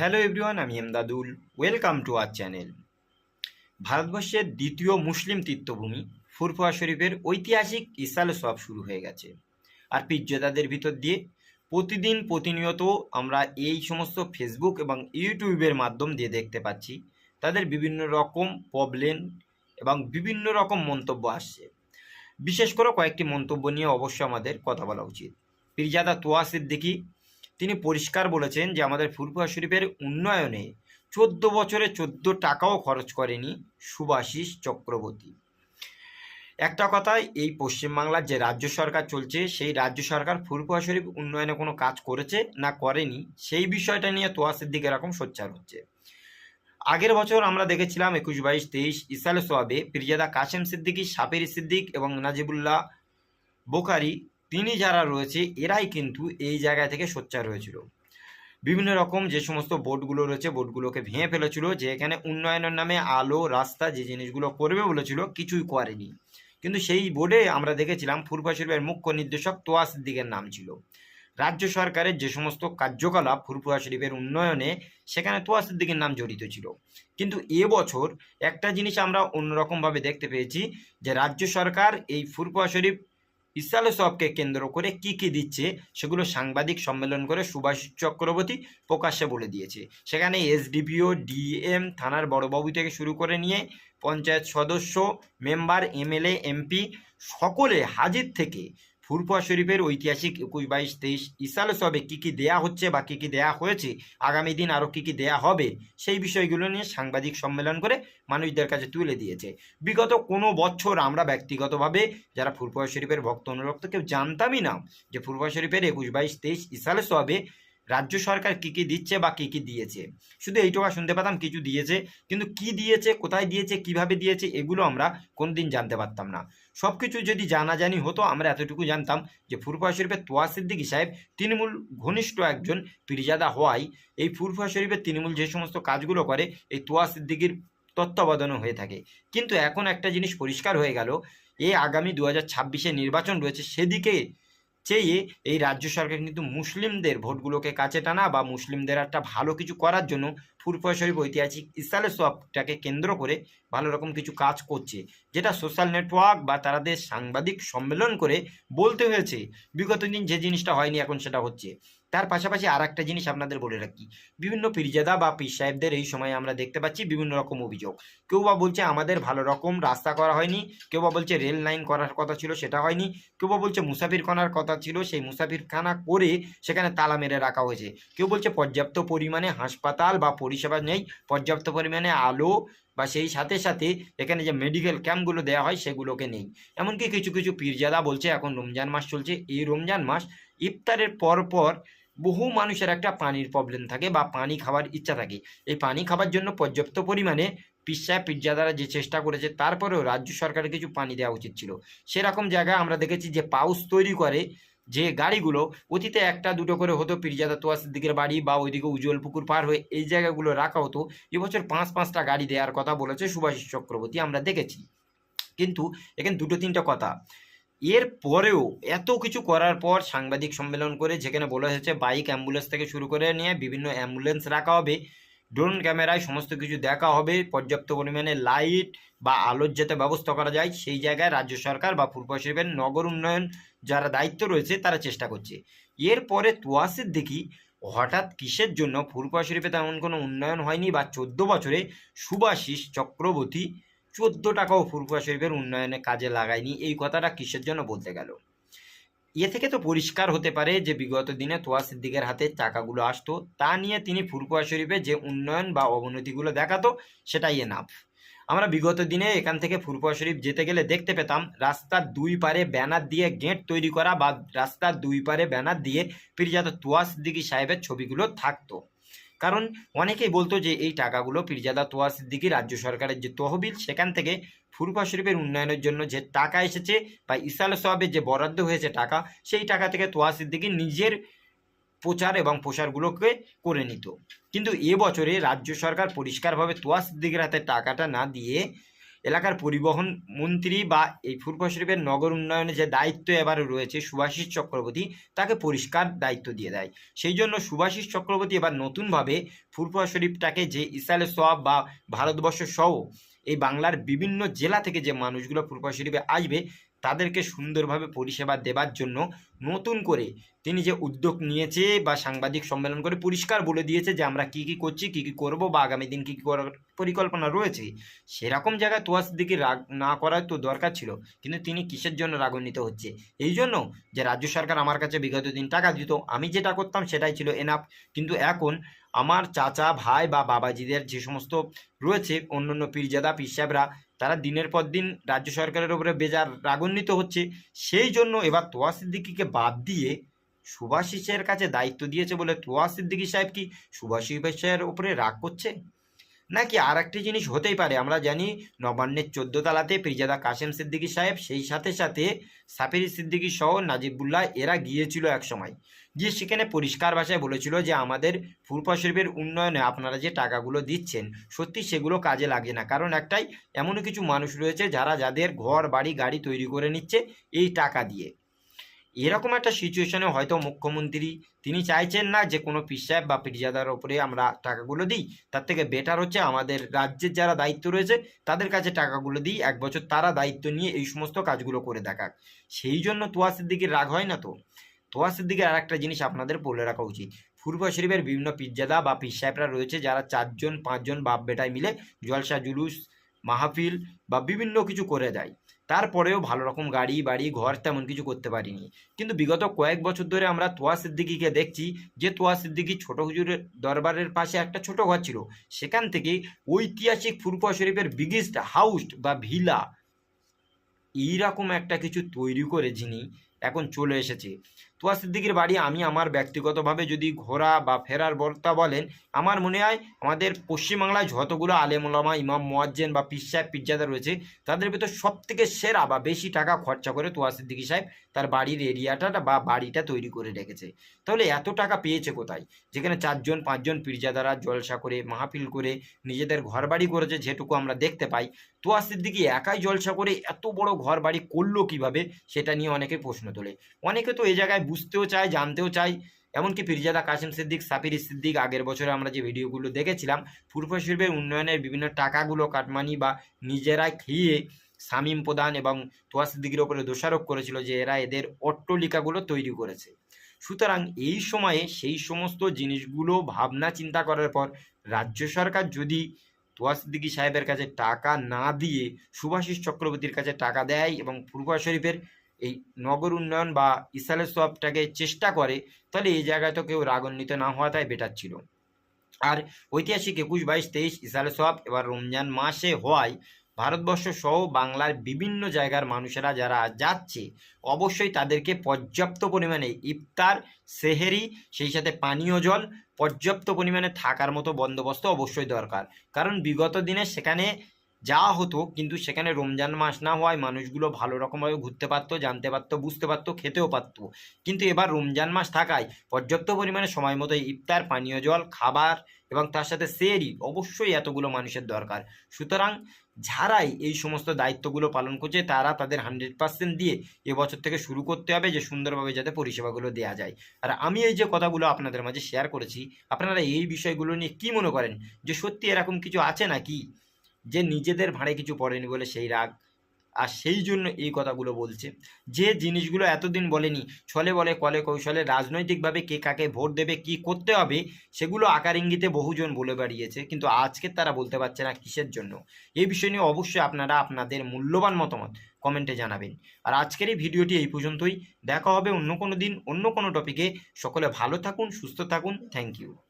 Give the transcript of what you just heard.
Hello everyone, আমি Emdadul welcome to our channel. ভারতবর্ষের দ্বিতীয় মুসলিম তীর্থভূমি, ফুরফুয়া শরীফের ঐতিহাসিক ইসাল সব শুরু হয়ে গেছে। আর পিজ্জোদাদের ভিতর দিয়ে প্রতিদিন প্রতিনিয়ত আমরা এই সমস্ত ফেসবুক এবং ইউটিউবের মাধ্যম দিয়ে দেখতে পাচ্ছি, তাদের বিভিন্ন রকম প্রবলেম এবং বিভিন্ন রকম মন্তব্য আসছে। বিশেষ করে কয়েকটি মন্তব্য নিয়ে অবশ্যই আমাদের কথা বলা উচিত। পীরজাদা তোয়া সিদ্দিকী তিনি পরিষ্কার বলেছেন যে আমাদের ফুরফুয়া শরীফের উন্নয়নে চোদ্দ বছরে চোদ্দ টাকাও খরচ করেনি সুভাষিস চক্রবর্তী। একটা কথায়, এই পশ্চিমবাংলার যে রাজ্য সরকার চলছে, সেই রাজ্য সরকার ফুরফুয়া শরীফ উন্নয়নে কোনো কাজ করেছে না করেনি, সেই বিষয়টা নিয়ে তোয়া সিদ্দিক এরকম সোচ্চার হচ্ছে। আগের বছর আমরা দেখেছিলাম একুশ, বাইশ, তেইশ ইসালে সোয়াবে পিরজাদা কাশেম সিদ্দিকী সাপেরি সিদ্দিক এবং নাজিবুল্লাহ বোকারি তিনি যারা রয়েছে, এরাই কিন্তু এই জায়গা থেকে সোচ্চার হয়েছিল। বিভিন্ন রকম যে সমস্ত বোর্ডগুলো রয়েছে বোর্ডগুলোকে ভেঙে ফেলেছিল যে এখানে উন্নয়নের নামে আলো, রাস্তা যে জিনিসগুলো করবে বলেছিল, কিছুই করেনি। কিন্তু সেই বোর্ডে আমরা দেখেছিলাম ফুরফা শরীফের মুখ্য নির্দেশক তোয়া সিদ্দিকের নাম ছিল। রাজ্য সরকারের যে সমস্ত কার্যকলাপ ফুরফুয়া শরীফের উন্নয়নে, সেখানে তোয়া সিদ্দিকের নাম জড়িত ছিল। কিন্তু এবছর একটা জিনিস আমরা অন্যরকমভাবে দেখতে পেয়েছি যে রাজ্য সরকার এই ফুরফুয়া শরীফ ইসালে সবকে কেন্দ্র করে কি কি দিচ্ছে, সেগুলো সাংবাদিক সম্মেলন করে সুভাষ চক্রবর্তী প্রকাশ্যে বলে দিয়েছে। সেখানে এসডিপিও, ডিএম, থানার বড়বাবু থেকে শুরু করে নিয়ে পঞ্চায়েত সদস্য, মেম্বার, এমএলএ, এমপি সকলে হাজির থেকে ফুরফুয়া শরীফের ঐতিহাসিক একুশ বাইশ তেইশ ইসালে সবে কী কী দেয়া হচ্ছে বা কী কী দেয়া হয়েছে, আগামী দিন আরও কী কী দেয়া হবে, সেই বিষয়গুলো নিয়ে সাংবাদিক সম্মেলন করে মানুষদের কাছে তুলে দিয়েছে। বিগত কোনো বছর আমরা ব্যক্তিগতভাবে যারা ফুরফুয়া শরীফের ভক্ত অনুরক্ত কেউ জানতামই না যে ফুরফুয়া শরীফের একুশ বাইশ তেইশ ইসালে সবে রাজ্য সরকার কী কী দিচ্ছে বা কী কী দিয়েছে? শুধু এইটুকু শুনতে পেতাম, কিছু দিয়েছে। কিন্তু কি দিয়েছে, কোথায় দিয়েছে, কীভাবে দিয়েছে, এগুলো আমরা কোনদিন জানতে পারতাম না। সব কিছু যদি জানাজানি হতো, আমরা এতটুকু জানতাম যে ফুরফুয়া শরীফের তোয়া সিদ্দিকী সাহেব তৃণমূল ঘনিষ্ঠ একজন পীরজাদা হওয়ায়, এই ফুরফুয়া শরীফের তৃণমূল যে সমস্ত কাজগুলো করে, এই তোয়া সিদ্দিকির তত্ত্বাবধানও হয়ে থাকে। কিন্তু এখন একটা জিনিস পরিষ্কার হয়ে গেল এই আগামী দু হাজার নির্বাচন রয়েছে, সেদিকে চেয়ে এই রাজ্য সরকার কিন্তু মুসলিমদের ভোটগুলোকে কাছে টানা বা মুসলিমদের একটা ভালো কিছু করার জন্য ফুরফয় শরীফ ঐতিহাসিক ইসালে সবটাকে কেন্দ্র করে ভালো রকম কিছু কাজ করছে, যেটা সোশ্যাল নেটওয়ার্ক বা তাদের সাংবাদিক সম্মেলন করে বলতে হয়েছে। বিগত দিন যে জিনিসটা হয়নি, এখন সেটা হচ্ছে। তার পাশাপাশি আর একটা জিনিস আপনাদের বলে রাখি। বিভিন্ন পীরজাদা বা পীর সাহেবদের এই সময় আমরা দেখতে পাচ্ছি বিভিন্ন রকম অভিযোগ। কেউ বা বলছে আমাদের ভালো রকম রাস্তা করা হয়নি, কেউ বা বলছে রেল লাইন করার কথা ছিল সেটা হয়নি, কেউ বা বলছে মুসাফির খানার কথা ছিল সেই মুসাফির খানা করে সেখানে তালা মেরে রাখা হয়েছে। কেউ বলছে পর্যাপ্ত পরিমাণে হাসপাতাল বা পরিষেবা নেই, পর্যাপ্ত পরিমাণে আলো বা সেই সাথে সাথে এখানে যে মেডিকেল ক্যাম্পগুলো দেওয়া হয় সেগুলোকে নেই। এমনকি কিছু কিছু পীরজাদা বলছে এখন রমজান মাস চলছে, এই রমজান মাস ইফতারের পর পর বহু মানুষের একটা পানির প্রবলেম থাকে বা পানি খাওয়ার ইচ্ছা থাকে। এই পানি খাবার জন্য পর্যাপ্ত পরিমাণে পিসা পিজ্জাদারা যে চেষ্টা করেছে, তারপরেও রাজ্য সরকারের কিছু পানি দেওয়া উচিত ছিল। সেরকম জায়গায় আমরা দেখেছি যে পাউস তৈরি করে যে গাড়িগুলো, অতীতে একটা দুটো করে হতো পিরজাদা তোয়াসের দিকের বাড়ি বা ওইদিকে উজ্জ্বল পুকুর পার হয়ে এই জায়গাগুলো রাখা হতো। এবছর পাঁচ, পাঁচটা গাড়ি দেওয়ার কথা বলেছে সুভাষিস চক্রবর্তী, আমরা দেখেছি। কিন্তু এখানে দুটো, তিনটা কথা। এর পরেও এত কিছু করার পর সাংবাদিক সম্মেলন করে, যেখানে বলা হয়েছে বাইক অ্যাম্বুলেন্স থেকে শুরু করে নিয়ে বিভিন্ন অ্যাম্বুলেন্স রাখা হবে, ড্রোন ক্যামেরায় সমস্ত কিছু দেখা হবে, পর্যাপ্ত পরিমাণে লাইট বা আলোর যাতে ব্যবস্থা করা যায়, সেই জায়গায় রাজ্য সরকার বা পূর্ব শরীফের নগর উন্নয়ন যারা দায়িত্ব রয়েছে, তারা চেষ্টা করছে। এরপরে তোয়াসের দেখি, হঠাৎ কিসের জন্য ফুরফুয়া শরীফে তেমন কোনো উন্নয়ন হয়নি বা চোদ্দ বছরে সুভাষিস চক্রবর্তী চোদ্দ টাকাও ফুরফুয়া শরীফের উন্নয়নে কাজে লাগায়নি। এই কথাটা কিসের জন্য বলতে গেল? এ থেকে তো পরিষ্কার হতে পারে যে বিগত দিনে তোয়া সিদ্দিকের হাতে টাকাগুলো আসতো। তা নিয়ে তিনি ফুরফুয়া শরীফে যে উন্নয়ন বা অবনতিগুলো দেখাতো, সেটাই এনাফ। আমরা বিগত দিনে এখান থেকে ফুরফুয়া শরীফ যেতে গেলে দেখতে পেতাম, রাস্তার দুই পারে ব্যানার দিয়ে গেট তৈরি করা বা রাস্তার দুই পারে ব্যানার দিয়ে পীরজাদা তোয়া সিদ্দিকী সাহেবের ছবিগুলো থাকতো। কারণ অনেকেই বলতো যে এই টাকাগুলো পীরজাদা তোয়া সিদ্দিকি রাজ্য সরকারের যে তহবিল, সেখান থেকে ফুরফা শরীফের উন্নয়নের জন্য যে টাকা এসেছে বা ইসাল সোহাবের যে বরাদ্দ হয়েছে টাকা, সেই টাকা থেকে তোয়া সিদ্দিকি নিজের প্রচার এবং প্রসারগুলোকে করে নিত। কিন্তু এবছরে রাজ্য সরকার পরিষ্কারভাবে তোয়া সিদ্দিকের হাতে টাকাটা না দিয়ে এলাকার পরিবহন মন্ত্রী বা এই ফুরফা শরীফের নগর উন্নয়নে যে দায়িত্ব এবার রয়েছে সুভাষিস চক্রবর্তী, তাকে পরিষ্কার দায়িত্ব দিয়ে দেয়। সেই জন্য সুভাষিস চক্রবর্তী এবার নতুনভাবে ফুরফুরা শরীফটাকে যে ইসালে সব বা ভারতবর্ষ সহ এই বাংলার বিভিন্ন জেলা থেকে যে মানুষগুলো ফুরফুরা শরীফে আসবে তাদেরকে সুন্দরভাবে পরিষেবা দেবার জন্য নতুন করে তিনি যে উদ্যোগ নিয়েছে বা সাংবাদিক সম্মেলন করে পরিষ্কার বলে দিয়েছে যে আমরা কি কি করছি, কি কি করব বা আগামী দিন কী কী করার পরিকল্পনা রয়েছে, সেরকম জায়গায় তোয়াস দিকে রাগ না করার তো দরকার ছিল, কিন্তু তিনি কিসের জন্য রাগান্বিত হচ্ছে? এই জন্য যে রাজ্য সরকার আমার কাছে বিগত দিন টাকা দিত, আমি যেটা করতাম সেটাই ছিল এনাফ কিন্তু এখন আমার চাচা, ভাই বা বাবাজিদের যে সমস্ত রয়েছে অন্য অন্য পীরজাদা পিসাবরা তারা দিনের পর দিন রাজ্য সরকারের উপরে বেজার রাগান্বিত হচ্ছে। সেই জন্য এবার তোয়া সিদ্দিকিকে বাদ দিয়ে সুভাষিসের কাছে দায়িত্ব দিয়েছে বলে তোয়া সিদ্দিকি সাহেব কি সুভাষিসের উপরে রাগ করছে? নাকি আর একটি জিনিস হতেই পারে? আমরা জানি নবান্নের চোদ্দ তালাতে পিরজাদা কাশেম সিদ্দিকী সাহেব, সেই সাথে সাথে সাফিরি সিদ্দিকী সহ নাজিবুল্লাহ এরা গিয়েছিল এক সময় গিয়ে সেখানে পরিষ্কার ভাষায় বলেছিল যে, আমাদের ফুরফা শরীফের উন্নয়নে আপনারা যে টাকাগুলো দিচ্ছেন, সত্যি সেগুলো কাজে লাগে না। কারণ একটাই, এমনও কিছু মানুষ রয়েছে যারা যাদের ঘর, বাড়ি, গাড়ি তৈরি করে নিচ্ছে এই টাকা দিয়ে। এরকম একটা সিচুয়েশনে হয়তো মুখ্যমন্ত্রী, তিনি চাইছেন না যে কোনো পিস সাহেব বা পিরজাদার ওপরে আমরা টাকাগুলো দিই। তার থেকে বেটার হচ্ছে আমাদের রাজ্যের যারা দায়িত্ব রয়েছে, তাদের কাছে টাকাগুলো দিই। এক বছর তারা দায়িত্ব নিয়ে এই সমস্ত কাজগুলো করে দেখাক। সেই জন্য তোয়া সিদ্দিকির রাগ হয় না তো? তোয়া সিদ্দিকের আর একটা জিনিস আপনাদের বলে রাখা উচিত। ফুরফা শরীফের বিভিন্ন পিজ্জাদা বা পিস সাহেবরা রয়েছে, যারা চারজন, পাঁচজন বাপ বেটায় মিলে জলসা, জুলুস, মাহফিল বা বিভিন্ন কিছু করে দেয় তারপরেও ভালো রকম গাড়ি, বাড়ি, ঘর তেমন কিছু করতে পারিনি। কিন্তু বিগত কয়েক বছর ধরে আমরা তোয়া সিদ্দিকিকে দেখছি, যে তোয়া সিদ্দিকি ছোট হুজুরের দরবারের পাশে একটা ছোট ঘর ছিল। সেখান থেকে ঐতিহাসিক ফুরফা শরীফের বিগেস্ট হাউস বা ভিলা এইরকম একটা কিছু তৈরি করে যিনি এখন চলে এসেছে। তোয়া সিদ্দিকির বাড়ি আমি আমার ব্যক্তিগতভাবে যদি ঘোরা বা ফেরার বর্তা বলেন, আমার মনে হয় আমাদের পশ্চিমবাংলায় যতগুলো আলেমুলামা ইমাম, মোয়াজ্জেন বা পিস সাহেব পিজ্জাদা রয়েছে, তাদের ভিতর সব থেকে সেরা বা বেশি টাকা খরচা করে তোয়া সিদ্দিকি সাহেব তার বাড়ির এরিয়াটা বা বাড়িটা তৈরি করে রেখেছে। তাহলে এত টাকা পেয়েছে কোথায়? যেখানে চারজন, পাঁচজন পীরজাদারা জলসা করে, মাহফিল করে, নিজেদের ঘর বাড়ি করেছে যেটুকু আমরা দেখতে পাই। তোয়া সিদ্দিকি একাই জলসা করে এত বড় ঘর বাড়ি করল কীভাবে? সেটা নিয়ে অনেকে প্রশ্ন তোলে। অনেকে তো এই জায়গায় বুঝতেও চায়, জানতেও চায়। এমনকি পিরজাদা কাসিম সিদ্দিক, সাফির সিদ্দিক আগের বছরে আমরা যে ভিডিওগুলো দেখেছিলাম পূর্ব শিল্পের উন্নয়নের বিভিন্ন টাকাগুলো কাটমানি বা নিজেরাই খেয়ে শামীম প্রধান এবং তোয়া সিদ্দিকির ওপরে দোষারোপ করেছিল যে এরা এদের অট্টলিকাগুলো তৈরি করেছে। সুতরাং এই সময়ে সেই সমস্ত জিনিসগুলো ভাবনা চিন্তা করার পর রাজ্য সরকার যদি তোয়া সিদ্দিকি সাহেবের কাছে টাকা না দিয়ে সুভাষিস চক্রবর্তীর কাছে টাকা দেয় এবং পূর্বা শরীফের এই নগর উন্নয়ন বা ইসালে সবটাকে চেষ্টা করে, তাহলে এই জায়গায় তো কেউ রাগান্বিত না হওয়াটাই বেটার ছিল। আর ঐতিহাসিক একুশ, বাইশ, তেইশ ইসালে সব এবার রমজান মাসে হওয়ায় ভারতবর্ষ সহ বাংলার বিভিন্ন জায়গার মানুষেরা যারা যাচ্ছে, অবশ্যই তাদেরকে পর্যাপ্ত পরিমাণে ইফতার, সেহেরি, সেই সাথে পানীয় জল, পর্যাপ্ত পরিমাণে থাকার মতো বন্দোবস্ত অবশ্যই দরকার। কারণ বিগত দিনে সেখানে যাওয়া হতো, কিন্তু সেখানে রমজান মাস না হওয়ায় মানুষগুলো ভালো রকমভাবে ঘুরতে পারতো, জানতে পারতো, বুঝতে পারতো, খেতেও পারতো। কিন্তু এবার রমজান মাস থাকায় পর্যাপ্ত পরিমাণে সময় মতো ইফতার, পানীয় জল, খাবার এবং তার সাথে সেরি অবশ্যই এতগুলো মানুষের দরকার। সুতরাং যারাই এই সমস্ত দায়িত্বগুলো পালন করছে, তারা তাদের হান্ড্রেড পার্সেন্ট দিয়ে এবছর থেকে শুরু করতে হবে যে, সুন্দরভাবে যাতে পরিষেবাগুলো দেওয়া যায়। আর আমি এই যে কথাগুলো আপনাদের মাঝে শেয়ার করেছি, আপনারা এই বিষয়গুলো নিয়ে কি মনে করেন? যে, সত্যি এরকম কিছু আছে নাকি? যে নিজেদের ভাঁড়ে কিছু পড়েনি বলে সেই রাগ। আর সেই জন্য এই কথাগুলো বলছে। যে জিনিসগুলো এতদিন বলেনি, ছলে বলে, কলে কৌশলে, রাজনৈতিকভাবে কে কাকে ভোট দেবে, কি করতে হবে, সেগুলো আকার ইঙ্গিতে বহুজন বলে বেরিয়েছে কিন্তু আজকে তারা বলতে পারছে না কিসের জন্য। এই বিষয় নিয়ে অবশ্যই আপনারা আপনাদের মূল্যবান মতামত কমেন্টে জানাবেন। আর আজকের এই ভিডিওটি এই পর্যন্তই। দেখা হবে অন্য কোনো দিন, অন্য কোনো টপিকে সকলে ভালো থাকুন, সুস্থ থাকুন। Thank you